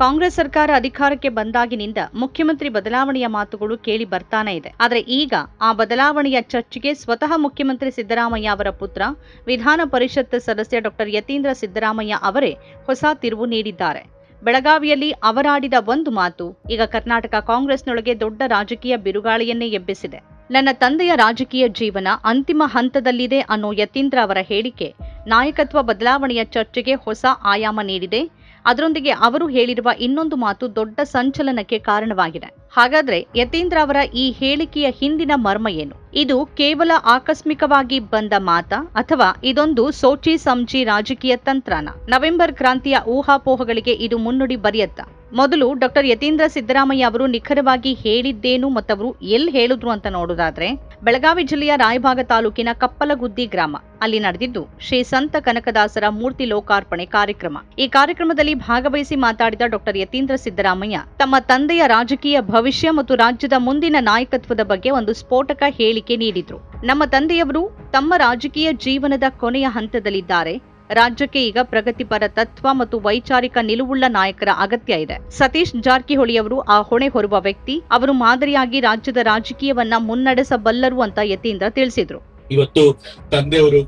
ಕಾಂಗ್ರೆಸ್ ಸರ್ಕಾರ ಅಧಿಕಾರಕ್ಕೆ ಬಂದಾಗಿನಿಂದ ಮುಖ್ಯಮಂತ್ರಿ ಬದಲಾವಣೆಯ ಮಾತುಗಳು ಕೇಳಿ ಬರ್ತಾನೆ ಇದೆ. ಆದರೆ ಈಗ ಆ ಬದಲಾವಣೆಯ ಚರ್ಚೆಗೆ ಸ್ವತಃ ಮುಖ್ಯಮಂತ್ರಿ ಸಿದ್ದರಾಮಯ್ಯ ಅವರ ಪುತ್ರ, ವಿಧಾನ ಪರಿಷತ್ ಸದಸ್ಯ ಡಾಕ್ಟರ್ ಯತೀಂದ್ರ ಸಿದ್ದರಾಮಯ್ಯ ಅವರೇ ಹೊಸ ತಿರುವು ನೀಡಿದ್ದಾರೆ. ಬೆಳಗಾವಿಯಲ್ಲಿ ಅವರಾಡಿದ ಒಂದು ಮಾತು, ಈಗ ಕರ್ನಾಟಕ ಕಾಂಗ್ರೆಸ್ನೊಳಗೆ ದೊಡ್ಡ ರಾಜಕೀಯ ಬಿರುಗಾಳಿಯನ್ನೇ ಎಬ್ಬಿಸಿದೆ. ನನ್ನ ತಂದೆಯ ರಾಜಕೀಯ ಜೀವನ ಅಂತಿಮ ಹಂತದಲ್ಲಿದೆ ಅನ್ನೋ ಯತೀಂದ್ರ ಅವರ ಹೇಳಿಕೆ ನಾಯಕತ್ವ ಬದಲಾವಣೆಯ ಚರ್ಚೆಗೆ ಹೊಸ ಆಯಾಮ ನೀಡಿದೆ. ಅದರೊಂದಿಗೆ ಅವರು ಹೇಳಿರುವ ಇನ್ನೊಂದು ಮಾತು ದೊಡ್ಡ ಸಂಚಲನಕ್ಕೆ ಕಾರಣವಾಗಿದೆ. ಹಾಗಾದ್ರೆ ಯತೀಂದ್ರ ಅವರ ಈ ಹೇಳಿಕೆಯ ಹಿಂದಿನ ಮರ್ಮ ಏನು? ಇದು ಕೇವಲ ಆಕಸ್ಮಿಕವಾಗಿ ಬಂದ ಮಾತ ಅಥವಾ ಇದೊಂದು ಸೋಚಿ ಸಂಚಿ ರಾಜಕೀಯ ತಂತ್ರನ? ನವೆಂಬರ್ ಕ್ರಾಂತಿಯ ಊಹಾಪೋಹಗಳಿಗೆ ಇದು ಮುನ್ನುಡಿ ಬರೆಯತ್ತ? ಮೊದಲು ಡಾಕ್ಟರ್ ಯತೀಂದ್ರ ಸಿದ್ದರಾಮಯ್ಯ ಅವರು ನಿಖರವಾಗಿ ಹೇಳಿದ್ದೇನು ಮತ್ತವರು ಎಲ್ಲಿ ಹೇಳಿದ್ರು ಅಂತ ನೋಡೋದಾದ್ರೆ ಬೆಳಗಾವಿ ಜಿಲ್ಲೆಯ ರಾಯಭಾಗ ತಾಲೂಕಿನ ಕಪ್ಪಲಗುದ್ದಿ ಗ್ರಾಮ. ಅಲ್ಲಿ ನಡೆದಿದ್ದು ಶ್ರೀ ಸಂತ ಕನಕದಾಸರ ಮೂರ್ತಿ ಲೋಕಾರ್ಪಣೆ ಕಾರ್ಯಕ್ರಮ. ಈ ಕಾರ್ಯಕ್ರಮದಲ್ಲಿ ಭಾಗವಹಿಸಿ ಮಾತಾಡಿದ ಡಾಕ್ಟರ್ ಯತೀಂದ್ರ ಸಿದ್ದರಾಮಯ್ಯ ತಮ್ಮ ತಂದೆಯ ರಾಜಕೀಯ ಭವಿಷ್ಯ ಮತ್ತು ರಾಜ್ಯದ ಮುಂದಿನ ನಾಯಕತ್ವದ ಬಗ್ಗೆ ಒಂದು ಸ್ಫೋಟಕ ಹೇಳಿಕೆ ನೀಡಿದ್ರು. ನಮ್ಮ ತಂದೆಯವರು ತಮ್ಮ ರಾಜಕೀಯ ಜೀವನದ ಕೊನೆಯ ಹಂತದಲ್ಲಿದ್ದಾರೆ. ರಾಜ್ಯಕ್ಕೆ ಈಗ ಪ್ರಗತಿಪರ ತತ್ವ ಮತ್ತು ವೈಚಾರಿಕ ನಿಲುವುಳ್ಳ ನಾಯಕರ ಅಗತ್ಯ ಇದೆ. ಸತೀಶ್ ಜಾರಕಿಹೊಳಿ ಅವರು ಆ ಹೊಣೆ ಹೊರುವ ವ್ಯಕ್ತಿ. ಅವರು ಮಾದರಿಯಾಗಿ ರಾಜ್ಯದ ರಾಜಕೀಯವನ್ನ ಮುನ್ನಡೆಸಬಲ್ಲರು ಅಂತ ಯತೀಂದ್ರ ತಿಳಿಸಿದ್ರು. ಇವತ್ತು ತಂದೆಯವರು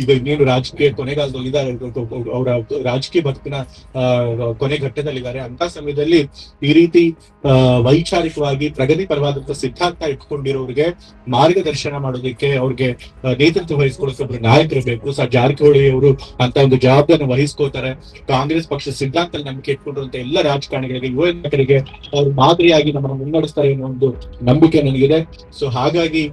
ಈಗ ರಾಜಕೀಯ ಕೊನೆಗಾಲದಲ್ಲಿದ್ದಾರೆ ಅವರ ರಾಜಕೀಯ ಬದುಕಿನ ಕೊನೆ ಘಟ್ಟದಲ್ಲಿದ್ದಾರೆ. ಅಂತ ಸಮಯದಲ್ಲಿ ಈ ರೀತಿ ವೈಚಾರಿಕವಾಗಿ ವೈಚಾರಿಕವಾಗಿ ಪ್ರಗತಿಪರವಾದಂತಹ ಸಿದ್ಧಾಂತ ಇಟ್ಕೊಂಡಿರೋರಿಗೆ ಮಾರ್ಗದರ್ಶನ ಮಾಡೋದಕ್ಕೆ ಅವ್ರಿಗೆ ನೇತೃತ್ವ ವಹಿಸ್ಕೊಳ್ಳೋಕೆ ಒಬ್ರು ನಾಯಕರು ಬೇಕು. ಸರ್ ಜಾರಕಿಹೊಳಿ ಅವರು ಅಂತ ಒಂದು ಜವಾಬ್ದಾರಿ ವಹಿಸ್ಕೋತಾರೆ ಕಾಂಗ್ರೆಸ್ ಪಕ್ಷ ಸಿದ್ಧಾಂತ ನಂಬಿಕೆ ಇಟ್ಕೊಂಡಿರುವಂತ ಎಲ್ಲ ರಾಜಕಾರಣಿಗಳಿಗೆ, ಯುವ ನಾಯಕರಿಗೆ ಅವ್ರ ಮಾದರಿಯಾಗಿ ನಮ್ಮನ್ನು ಮುನ್ನಡೆಸ್ತಾರೆ ಅನ್ನೋ ಒಂದು ನಂಬಿಕೆ ನನಗಿದೆ. ಸೊ ಹಾಗಾಗಿ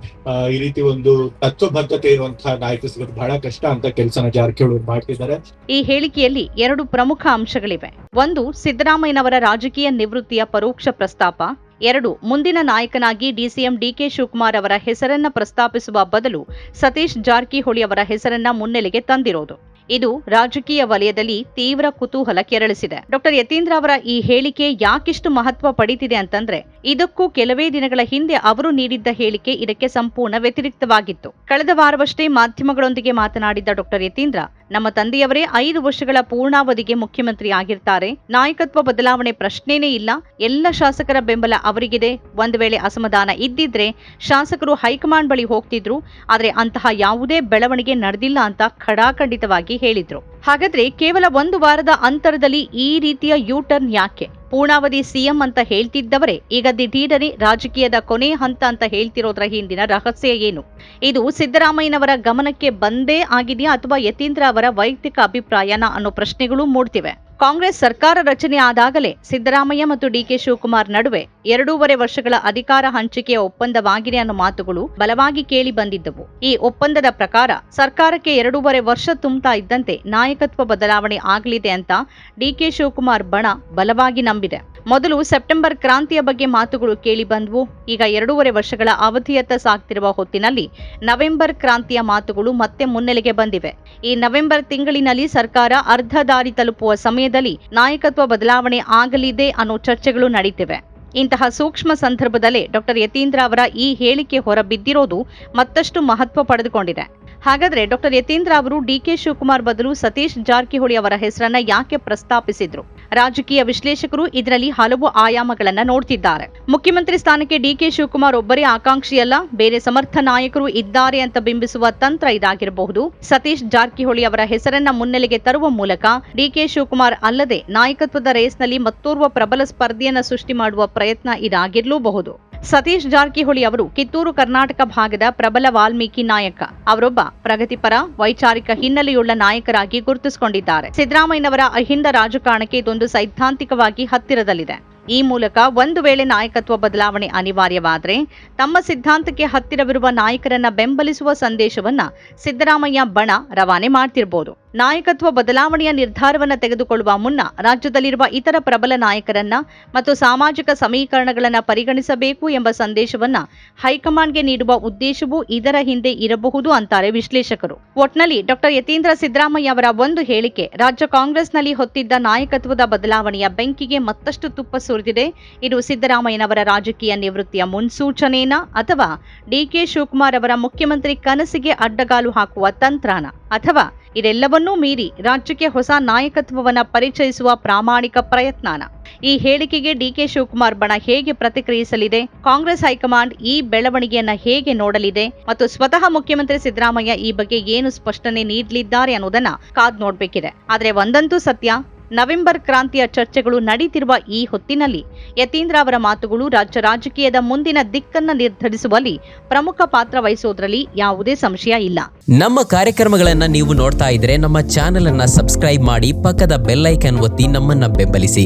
ಈ ರೀತಿ ಒಂದು ತತ್ವಬದ್ಧತೆ ಇರುವಂತಹ ನಾಯಕ ಸಿಗೋದು ಬಹಳ ಕಷ್ಟ ಅಂತ ಕೆಲಸನ ಜಾರಕಿಹೊಳಿ ಮಾಡ್ತಿದ್ದಾರೆ. ಈ ಹೇಳಿಕೆಯಲ್ಲಿ ಎರಡು ಪ್ರಮುಖ ಅಂಶಗಳಿವೆ. ಒಂದು, ಸಿದ್ದರಾಮಯ್ಯನವರ ರಾಜಕೀಯ ನಿವೃತ್ತಿಯ ಪರೋಕ್ಷ ಪ್ರಸ್ತಾಪ. ಎರಡು, ಮುಂದಿನ ನಾಯಕನಾಗಿ ಡಿಸಿಎಂ ಡಿಕೆ ಶಿವಕುಮಾರ್ ಅವರ ಹೆಸರನ್ನ ಪ್ರಸ್ತಾಪಿಸುವ ಬದಲು ಸತೀಶ್ ಜಾರಕಿಹೊಳಿ ಅವರ ಹೆಸರನ್ನ ಮುನ್ನೆಲೆಗೆ ತಂದಿರೋದು. ಇದು ರಾಜಕೀಯ ವಲಯದಲ್ಲಿ ತೀವ್ರ ಕುತೂಹಲ ಕೆರಳಿಸಿದೆ. ಡಾಕ್ಟರ್ ಯತೀಂದ್ರ ಅವರ ಈ ಹೇಳಿಕೆ ಯಾಕಿಷ್ಟು ಮಹತ್ವ ಪಡೀತಿದೆ ಅಂತಂದ್ರೆ, ಇದಕ್ಕೂ ಕೆಲವೇ ದಿನಗಳ ಹಿಂದೆ ಅವರು ನೀಡಿದ್ದ ಹೇಳಿಕೆ ಇದಕ್ಕೆ ಸಂಪೂರ್ಣ ವ್ಯತಿರಿಕ್ತವಾಗಿತ್ತು. ಕಳೆದ ವಾರವಷ್ಟೇ ಮಾಧ್ಯಮಗಳೊಂದಿಗೆ ಮಾತನಾಡಿದ್ದ ಡಾಕ್ಟರ್ ಯತೀಂದ್ರ ನಮ್ಮ ತಂದೆಯವರೇ ಐದು ವರ್ಷಗಳ ಪೂರ್ಣಾವಧಿಗೆ ಮುಖ್ಯಮಂತ್ರಿ ಆಗಿರ್ತಾರೆ. ನಾಯಕತ್ವ ಬದಲಾವಣೆ ಪ್ರಶ್ನೆನೇ ಇಲ್ಲ. ಎಲ್ಲ ಶಾಸಕರ ಬೆಂಬಲ ಅವರಿಗಿದೆ. ಒಂದು ವೇಳೆ ಅಸಮಾಧಾನ ಇದ್ದಿದ್ರೆ ಶಾಸಕರು ಹೈಕಮಾಂಡ್ ಬಳಿ ಹೋಗ್ತಿದ್ರು. ಆದರೆ ಅಂತಹ ಯಾವುದೇ ಬೆಳವಣಿಗೆ ನಡೆದಿಲ್ಲ ಅಂತ ಖಡಾಖಂಡಿತವಾಗಿ ಹೇಳಿದ್ರು. ಹಾಗಾದ್ರೆ ಕೇವಲ ಒಂದು ವಾರದ ಅಂತರದಲ್ಲಿ ಈ ರೀತಿಯ ಯೂ ಟರ್ನ್ ಯಾಕೆ? ಪೂರ್ಣಾವಧಿ ಸಿಎಂ ಅಂತ ಹೇಳ್ತಿದ್ದವರೇ, ಈಗ ದಿಢೀರನೆ ರಾಜಕೀಯದ ಕೊನೆ ಹಂತ ಅಂತ ಹೇಳ್ತಿರೋದ್ರ ಹಿಂದಿನ ರಹಸ್ಯ ಏನು? ಇದು ಸಿದ್ದರಾಮಯ್ಯನವರ ಗಮನಕ್ಕೆ ಬಂದೇ ಆಗಿದೆಯಾ ಅಥವಾ ಯತೀಂದ್ರ ಅವರ ವೈಯಕ್ತಿಕ ಅಭಿಪ್ರಾಯನ ಅನ್ನೋ ಪ್ರಶ್ನೆಗಳು ಮೂಡ್ತಿವೆ? ಕಾಂಗ್ರೆಸ್ ಸರ್ಕಾರ ರಚನೆ ಆದಾಗಲೇ ಸಿದ್ದರಾಮಯ್ಯ ಮತ್ತು ಡಿಕೆ ಶಿವಕುಮಾರ್ ನಡುವೆ ಎರಡೂವರೆ ವರ್ಷಗಳ ಅಧಿಕಾರ ಹಂಚಿಕೆಯ ಒಪ್ಪಂದವಾಗಿದೆ ಅನ್ನೋ ಮಾತುಗಳು ಬಲವಾಗಿ ಕೇಳಿ ಬಂದಿದ್ದವು. ಈ ಒಪ್ಪಂದದ ಪ್ರಕಾರ ಸರ್ಕಾರಕ್ಕೆ ಎರಡೂವರೆ ವರ್ಷ ತುಂಬುತ್ತಾ ಇದ್ದಂತೆ ನಾಯಕತ್ವ ಬದಲಾವಣೆ ಆಗಲಿದೆ ಅಂತ ಡಿಕೆ ಶಿವಕುಮಾರ್ ಬಣ ಬಲವಾಗಿ ನಂಬಿದೆ. ಮೊದಲು ಸೆಪ್ಟೆಂಬರ್ ಕ್ರಾಂತಿಯ ಬಗ್ಗೆ ಮಾತುಗಳು ಕೇಳಿ ಬಂದವು. ಈಗ ಎರಡೂವರೆ ವರ್ಷಗಳ ಅವಧಿಯತ್ತ ಸಾಗ್ತಿರುವ ಹೊತ್ತಿನಲ್ಲಿ ನವೆಂಬರ್ ಕ್ರಾಂತಿಯ ಮಾತುಗಳು ಮತ್ತೆ ಮುನ್ನೆಲೆಗೆ ಬಂದಿವೆ. ಈ ನವೆಂಬರ್ ತಿಂಗಳಿನಲ್ಲಿ ಸರ್ಕಾರ ಅರ್ಧ ದಾರಿ ತಲುಪುವ ಸಮಯದಲ್ಲಿ ನಾಯಕತ್ವ ಬದಲಾವಣೆ ಆಗಲಿದೆ ಅನ್ನೋ ಚರ್ಚೆಗಳು ನಡೀತಿವೆ. ಇಂತಹ ಸೂಕ್ಷ್ಮ ಸಂದರ್ಭದಲ್ಲೇ ಡಾಕ್ಟರ್ ಯತೀಂದ್ರ ಅವರ ಈ ಹೇಳಿಕೆ ಹೊರಬಿದ್ದಿರೋದು ಮತ್ತಷ್ಟು ಮಹತ್ವ ಪಡೆದುಕೊಂಡಿದೆ. ಹಾಗಾದ್ರೆ ಡಾಕ್ಟರ್ ಯತೀಂದ್ರ ಅವರು ಡಿಕೆ ಶಿವಕುಮಾರ್ ಬದಲು ಸತೀಶ್ ಜಾರಕಿಹೊಳಿ ಅವರ ಹೆಸರನ್ನ ಯಾಕೆ ಪ್ರಸ್ತಾಪಿಸಿದ್ರು? ರಾಜಕೀಯ ವಿಶ್ಲೇಷಕರು ಇದರಲ್ಲಿ ಹಲವು ಆಯಾಮಗಳನ್ನು ನೋಡ್ತಿದ್ದಾರೆ. ಮುಖ್ಯಮಂತ್ರಿ ಸ್ಥಾನಕ್ಕೆ ಡಿಕೆ ಶಿವಕುಮಾರ್ ಒಬ್ಬರೇ ಆಕಾಂಕ್ಷಿಯಲ್ಲ, ಬೇರೆ ಸಮರ್ಥ ನಾಯಕರು ಇದ್ದಾರೆ ಅಂತ ಬಿಂಬಿಸುವ ತಂತ್ರ ಇದಾಗಿರಬಹುದು. ಸತೀಶ್ ಜಾರಕಿಹೊಳಿ ಅವರ ಹೆಸರನ್ನ ಮುನ್ನೆಲೆಗೆ ತರುವ ಮೂಲಕ ಡಿಕೆ ಶಿವಕುಮಾರ್ ಅಲ್ಲದೆ ನಾಯಕತ್ವದ ರೇಸ್ನಲ್ಲಿ ಮತ್ತೋರ್ವ ಪ್ರಬಲ ಸ್ಪರ್ಧೆಯನ್ನು ಸೃಷ್ಟಿ ಮಾಡುವ ಪ್ರಯತ್ನ ಇದಾಗಿರಲೂಬಹುದು. ಸತೀಶ್ ಜಾರಕಿಹೊಳಿ ಅವರು ಕಿತ್ತೂರು ಕರ್ನಾಟಕ ಭಾಗದ ಪ್ರಬಲ ವಾಲ್ಮೀಕಿ ನಾಯಕ. ಅವರೊಬ್ಬ ಪ್ರಗತಿಪರ, ವೈಚಾರಿಕ, ಹಿನ್ನೆಲೆಯುಳ್ಳ ನಾಯಕರಾಗಿ ಗುರುತಿಸಿಕೊಂಡಿದ್ದಾರೆ. ಸಿದ್ದರಾಮಯ್ಯನವರ ಅಹಿಂದ ರಾಜಕಾರಣಕ್ಕೆ ಇದೊಂದು ಸೈದ್ಧಾಂತಿಕವಾಗಿ ಹತ್ತಿರದಲ್ಲಿದೆ. ಈ ಮೂಲಕ ಒಂದು ವೇಳೆ ನಾಯಕತ್ವ ಬದಲಾವಣೆ ಅನಿವಾರ್ಯವಾದರೆ ತಮ್ಮ ಸಿದ್ಧಾಂತಕ್ಕೆ ಹತ್ತಿರವಿರುವ ನಾಯಕರನ್ನ ಬೆಂಬಲಿಸುವ ಸಂದೇಶವನ್ನ ಸಿದ್ದರಾಮಯ್ಯ ಬಣ ರವಾನೆ ಮಾಡ್ತಿರ್ಬೋದು. ನಾಯಕತ್ವ ಬದಲಾವಣೆಯ ನಿರ್ಧಾರವನ್ನ ತೆಗೆದುಕೊಳ್ಳುವ ಮುನ್ನ ರಾಜ್ಯದಲ್ಲಿರುವ ಇತರ ಪ್ರಬಲ ನಾಯಕರನ್ನ ಮತ್ತು ಸಾಮಾಜಿಕ ಸಮೀಕರಣಗಳನ್ನ ಪರಿಗಣಿಸಬೇಕು ಎಂಬ ಸಂದೇಶವನ್ನ ಹೈಕಮಾಂಡ್ಗೆ ನೀಡುವ ಉದ್ದೇಶವೂ ಇದರ ಹಿಂದೆ ಇರಬಹುದು ಅಂತಾರೆ ವಿಶ್ಲೇಷಕರು. ಒಟ್ನಲ್ಲಿ ಡಾಕ್ಟರ್ ಯತೀಂದ್ರ ಸಿದ್ದರಾಮಯ್ಯ ಅವರ ಒಂದು ಹೇಳಿಕೆ, ರಾಜ್ಯ ಕಾಂಗ್ರೆಸ್ನಲ್ಲಿ ಹೊತ್ತಿದ್ದ ನಾಯಕತ್ವದ ಬದಲಾವಣೆಯ ಬೆಂಕಿಗೆ ಮತ್ತಷ್ಟು ತುಪ್ಪ ಸುರಿದಿದೆ. ಇದು ಸಿದ್ದರಾಮಯ್ಯನವರ ರಾಜಕೀಯ ನಿವೃತ್ತಿಯ ಮುನ್ಸೂಚನೆನಾ ಅಥವಾ ಡಿಕೆ ಶಿವಕುಮಾರ್ ಅವರ ಮುಖ್ಯಮಂತ್ರಿ ಕನಸಿಗೆ ಅಡ್ಡಗಾಲು ಹಾಕುವ ತಂತ್ರನ ಅಥವಾ ಇದೆಲ್ಲವನ್ನೂ ಮೀರಿ ರಾಜ್ಯಕ್ಕೆ ಹೊಸ ನಾಯಕತ್ವವನ್ನು ಪರಿಚಯಿಸುವ ಪ್ರಾಮಾಣಿಕ ಪ್ರಯತ್ನನ? ಈ ಹೇಳಿಕೆಗೆ ಡಿಕೆ ಶಿವಕುಮಾರ್ ಬಣ ಹೇಗೆ ಪ್ರತಿಕ್ರಿಯಿಸಲಿದೆ? ಕಾಂಗ್ರೆಸ್ ಹೈಕಮಾಂಡ್ ಈ ಬೆಳವಣಿಗೆಯನ್ನ ಹೇಗೆ ನೋಡಲಿದೆ? ಮತ್ತು ಸ್ವತಃ ಮುಖ್ಯಮಂತ್ರಿ ಸಿದ್ದರಾಮಯ್ಯ ಈ ಬಗ್ಗೆ ಏನು ಸ್ಪಷ್ಟನೆ ನೀಡಲಿದ್ದಾರೆ ಅನ್ನೋದನ್ನ ಕಾದ್ ನೋಡ್ಬೇಕಿದೆ. ಆದ್ರೆ ಒಂದಂತೂ ಸತ್ಯ ನವೆಂಬರ್ ಕ್ರಾಂತಿಯ ಚರ್ಚೆಗಳು ನಡೀತಿರುವ ಈ ಹೊತ್ತಿನಲ್ಲಿ ಯತೀಂದ್ರ ಅವರ ಮಾತುಗಳು ರಾಜ್ಯ ರಾಜಕೀಯದ ಮುಂದಿನ ದಿಕ್ಕನ್ನು ನಿರ್ಧರಿಸುವಲ್ಲಿ ಪ್ರಮುಖ ಪಾತ್ರ ವಹಿಸೋದ್ರಲ್ಲಿ ಯಾವುದೇ ಸಂಶಯ ಇಲ್ಲ. ನಮ್ಮ ಕಾರ್ಯಕ್ರಮಗಳನ್ನು ನೀವು ನೋಡ್ತಾ ಇದ್ರೆ ನಮ್ಮ ಚಾನೆಲ್ ಅನ್ನ ಸಬ್ಸ್ಕ್ರೈಬ್ ಮಾಡಿ ಪಕ್ಕದ ಬೆಲ್ಲೈಕನ್ ಒತ್ತಿ ನಮ್ಮನ್ನ ಬೆಂಬಲಿಸಿ.